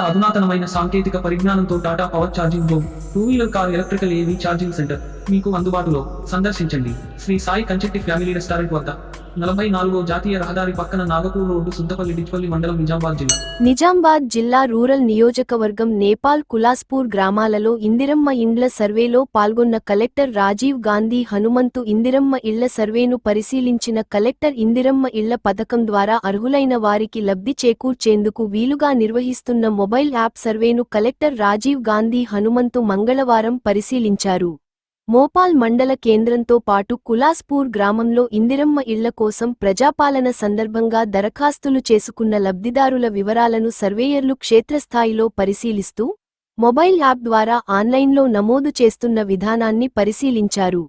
అధునాతనమైన సాంకేతిక పరిజ్ఞానంతో Tata power charging home two wheeler car electrical EV charging centre మీకు అందుబాటులో. సందర్శించండి. శ్రీ సాయి కంచెట్టి ఫ్యామిలీ రెస్టారెంట్ వద్ద. నలభై నాలుగో జాతీయ రహదారి పక్కన నాగపూర్ రోడ్డు సుద్దపల్లి డిచ్పల్లి మండలం నిజామాబాద్ జిల్లా. నిజామాబాద్ జిల్లా రూరల్ నియోజకవర్గం నేపాల్ కులాస్పూర్ గ్రామాలలో ఇందిరమ్మ ఇండ్ల సర్వేలో పాల్గొన్న కలెక్టర్ రాజీవ్ గాంధీ హనుమంతు ఇందిరమ్మ ఇళ్ళ సర్వేను పరిశీలించిన కలెక్టర్ ఇందిరమ్మ ఇళ్ళ పథకం ద్వారా అర్హులైన వారికి లబ్ధి చేకూర్చేందుకు వీలుగా నిర్వహిస్తున్న మొబైల్ యాప్ సర్వేను కలెక్టర్ రాజీవ్ గాంధీ హనుమంతు మంగళవారం పరిశీలించారు. మోపాల్ మండల కేంద్రంతో పాటు కులాస్పూర్ గ్రామంలో ఇందిరమ్మ ఇళ్ళ కోసం ప్రజాపాలన సందర్భంగా దరఖాస్తులు చేసుకున్న లబ్ధిదారుల వివరాలను సర్వేయర్లు క్షేత్రస్థాయిలో పరిశీలిస్తూ మొబైల్ యాప్ ద్వారా ఆన్లైన్లో నమోదు చేస్తున్న విధానాన్ని పరిశీలించారు.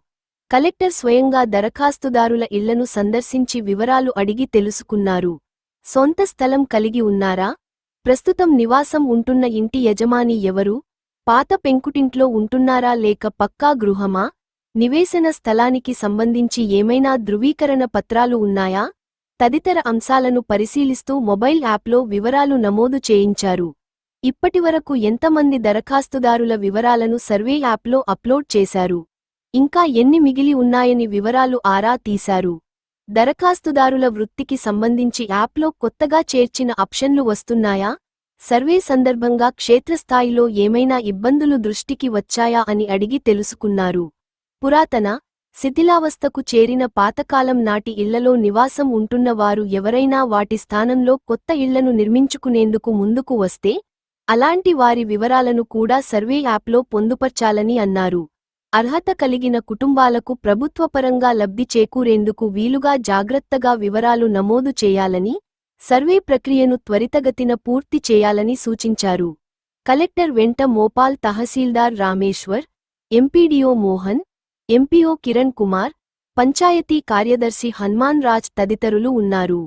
కలెక్టర్ స్వయంగా దరఖాస్తుదారుల ఇళ్ళను సందర్శించి వివరాలు అడిగి తెలుసుకున్నారు. సొంత స్థలం కలిగి ఉన్నారా? ప్రస్తుతం నివాసం ఉంటున్న ఇంటి యజమాని ఎవరు? పాత పెంకుటింట్లో ఉంటున్నారా లేక పక్కా గృహమా? నివేశన స్థలానికి సంబంధించి ఏమైనా ధృవీకరణ పత్రాలు ఉన్నాయా? తదితర అంశాలను పరిశీలిస్తూ మొబైల్ యాప్లో వివరాలు నమోదు చేయించారు. ఇప్పటివరకు ఎంతమంది దరఖాస్తుదారుల వివరాలను సర్వే యాప్లో అప్లోడ్ చేశారు? ఇంకా ఎన్ని మిగిలి ఉన్నాయని వివరాలు ఆరా తీశారు? దరఖాస్తుదారుల వృత్తికి సంబంధించి యాప్లో కొత్తగా చేర్చిన ఆప్షన్లు వస్తున్నాయా? సర్వే సందర్భంగా క్షేత్రస్థాయిలో ఏమైనా ఇబ్బందులు దృష్టికి వచ్చాయా అని అడిగి తెలుసుకున్నారు. పురాతన శిథిలావస్థకు చేరిన పాతకాలం నాటి ఇళ్ళలో నివాసం ఉంటున్న వారు ఎవరైనా వాటి స్థానంలో కొత్త ఇళ్ళను నిర్మించుకునేందుకు ముందుకు వస్తే అలాంటి వారి వివరాలను కూడా సర్వే యాప్లో పొందుపర్చాలని అన్నారు. అర్హత కలిగిన కుటుంబాలకు ప్రభుత్వపరంగా లబ్ధి చేకూరేందుకు వీలుగా జాగ్రత్తగా వివరాలు నమోదు చేయాలని సర్వే ప్రక్రియను త్వరితగతిన పూర్తి చేయాలని సూచించారు. కలెక్టర్ వెంట మోపాల్ తహసీల్దార్ రామేశ్వర్ ఎంపీడీఓ మోహన్ ఎంపీఓ కిరణ్ కుమార్ పంచాయతీ కార్యదర్శి హన్మాన్ రాజ్ తదితరులు ఉన్నారు.